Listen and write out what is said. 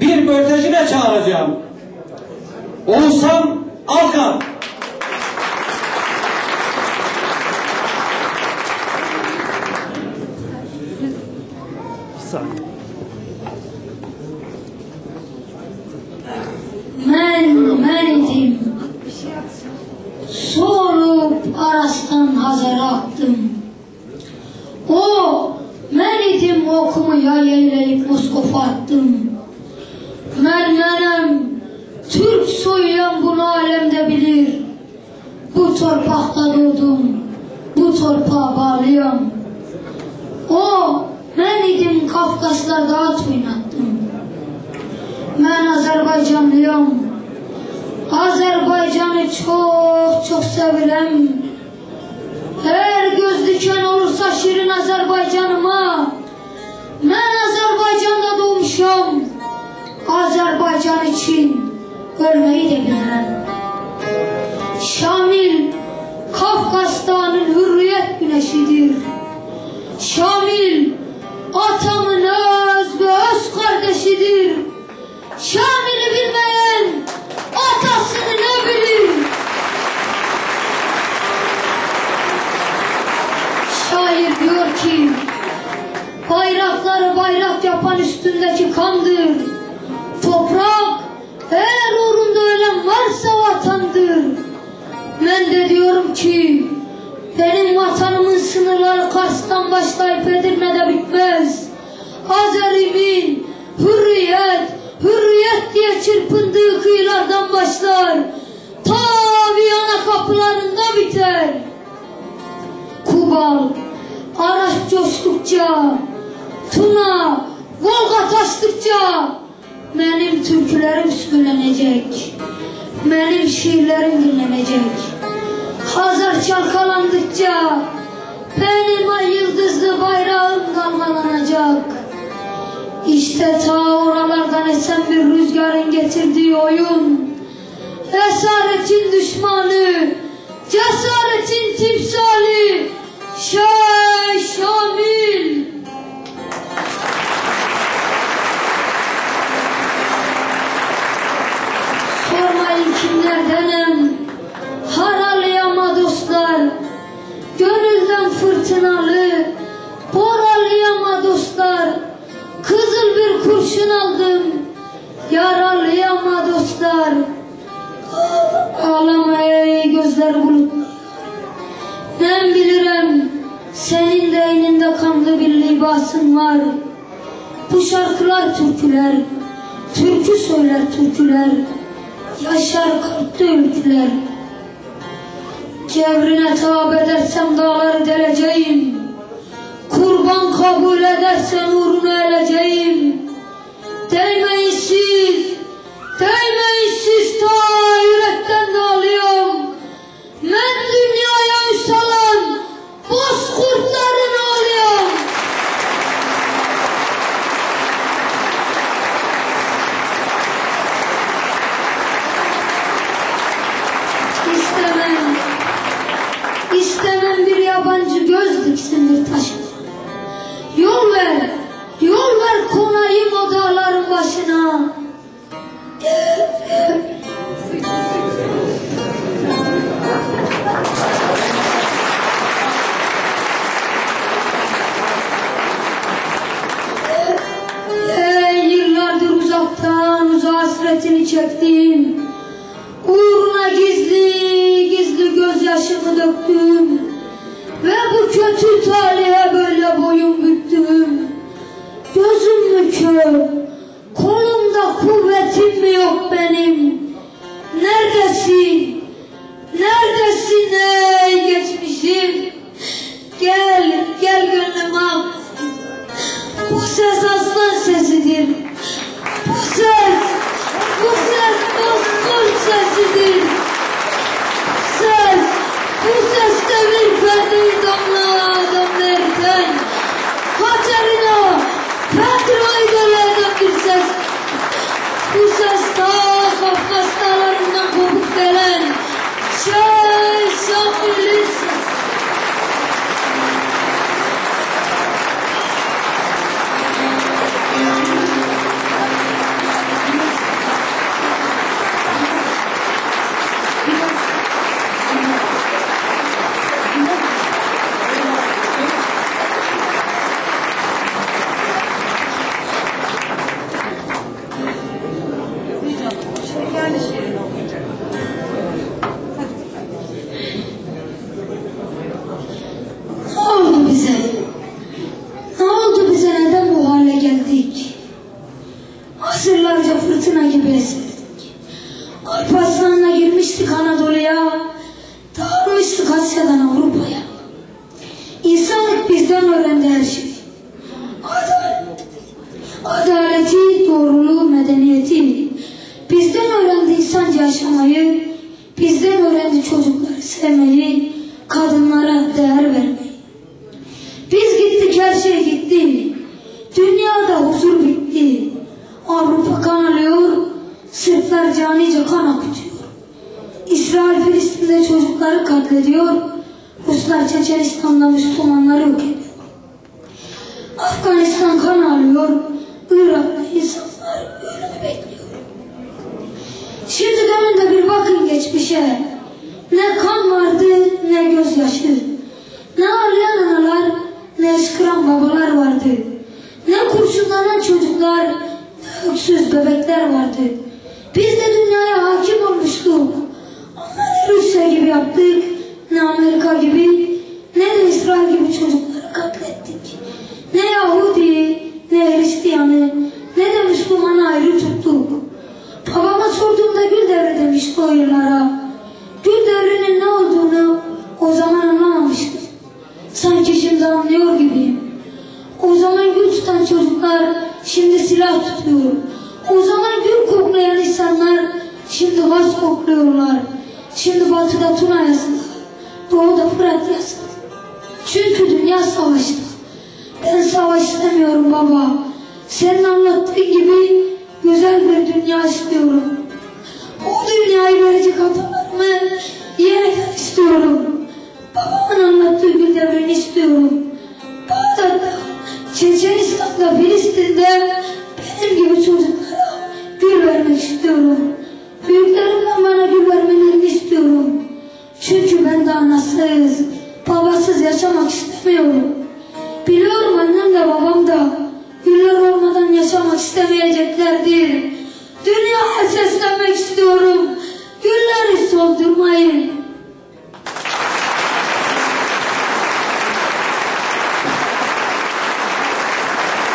bir börtecine çağıracağım. Oğuzhan Alkan. Men idim. Sorup arasından hazara attım. O, men idim okumu yayınlayıp Moskova attım. Bilir. Bu torpakta doğdum, bu torpağa bağlıyım. O, men idim Kafkaslarda at oynattım. Ben Azerbaycanlıyım. Azerbaycan'ı çok çok sevirem. Eğer göz diken olursa şirin Azerbaycan'ıma ben Azerbaycan'da doğmuşum. Azerbaycan için ölmeyi de bilirim. Şamil Kafkastan'ın hürriyet güneşidir. Şamil atamın Ben de diyorum ki benim vatanımın sınırları Kars'tan başlayıp Edirne'de bitmez. Azerimin hürriyet, hürriyet diye çırpındığı kıyılardan başlar. Ta Viyana kapılarında biter. Kubal, araç coştukça, Tuna, Volga taştıkça benim türkülerim söylenecek. Benim şiirlerim dinlenecek. Hazar çalkalandıkça benim ay yıldızlı bayrağım dalgalanacak. İşte ta oralardan esen bir rüzgarın getirdiği oyun. Esaretin düşmanı, cesaretin timsali, Şeyh Şamil. Sormayın kimlerdenim, yaralıyama dostlar. Ağlama ey gözler bulut. Ben bilirim senin de elinde kanlı bir libasın var. Bu şarkılar türküler, türkü söyler türküler. Yaşar kalpte ülküler. Cevrine tabi edersem dağları deleceğim. Kurban kabul edersen uğrunu eleceğim. Hasretini çektim. Uğruna gizli gizli gözyaşımı döktüm. Ve bu kötü talihe Asırlarca fırtına gibi esirdik. Alparslan'la girmiştik Anadolu'ya, dağılmıştık Asya'dan Avrupa'ya. İnsanlık bizden öğrendi her şeyi. Adalet, adaleti, doğruluğu, medeniyeti. Bizden öğrendi insanca yaşamayı, bizden öğrendi çocukları sevmeyi, kadınlara Sırplar canice kan akıtıyor. İsrail Filistin'de çocukları katlediyor, Ruslar Çeçenistan'da Müslümanları yok ediyor. Afganistan kan alıyor, Irak'ta insanlar ölümü bekliyor. Şimdi dönün de bir bakın geçmişe. Ne kan vardı ne gözyaşı. Ne ağlayan analar ne ışkıran babalar vardı. Ne kurşunlanan çocuklar ne öksüz bebekler vardı. Biz de dünyaya hakim olmuştuk. Ama Rusya gibi yaptık ne Amerika gibi ne de İsrail gibi çocukları katlettik. Ne Yahudi ne Hristiyanı ne de Müslümanı ayrı tuttuk. Babama sorduğumda gül devri demişti o yıllara. Gül devrinin ne olduğunu o zaman anlamamıştım. Sanki şimdi anlıyor gibiyim. O zaman gül tutan çocuklar şimdi silah tutuyor. O zaman gül koklayan insanlar şimdi gaz kokluyorlar. Şimdi batıda Tuna yasak. Doğuda Fırat yasak. Çünkü dünya savaşta. Ben savaş istemiyorum baba. Senin anlattığın gibi güzel bir dünya istiyorum. O dünyayı verecek atalarımı yeniden istiyorum. Babamın anlattığı gün devrini istiyorum. Bağdat'ta, Çeçenistan'da, Filistin'de istiyorum. Büyüklerimden bana gül vermelerini istiyorum. Çünkü ben de anasız, babasız yaşamak istemiyorum. Biliyorum annem de babam da güller olmadan yaşamak istemeyeceklerdir. Dünyaya seslenmek istiyorum. Gülleri soldurmayın.